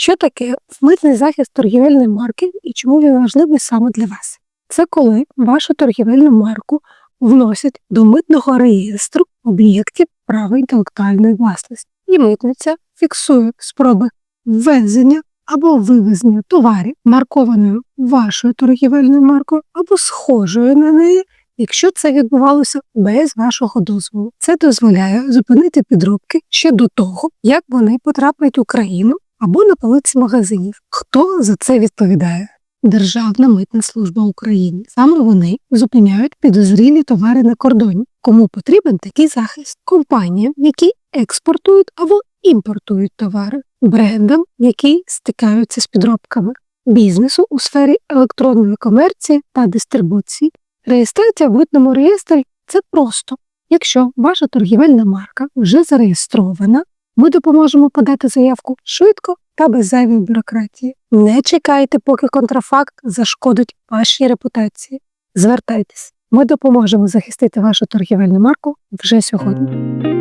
Що таке митний захист торгівельної марки і чому він важливий саме для вас? Це коли вашу торгівельну марку вносять до митного реєстру об'єктів права інтелектуальної власності, і митниця фіксує спроби ввезення або вивезення товарів, маркованою вашою торгівельною маркою або схожою на неї, якщо це відбувалося без вашого дозволу. Це дозволяє зупинити підробки ще до того, як вони потраплять в Україну або на полиці магазинів. Хто за це відповідає? Державна митна служба України. Саме вони зупиняють підозрілі товари на кордоні. Кому потрібен такий захист? Компаніям, які експортують або імпортують товари, брендам, які стикаються з підробками, бізнесу у сфері електронної комерції та дистрибуції. Реєстрація в митному реєстрі це просто. Якщо ваша торгівельна марка вже зареєстрована, ми допоможемо подати заявку швидко та без зайвої бюрократії. Не чекайте, поки контрафакт зашкодить вашій репутації. Звертайтесь, ми допоможемо захистити вашу торгівельну марку вже сьогодні.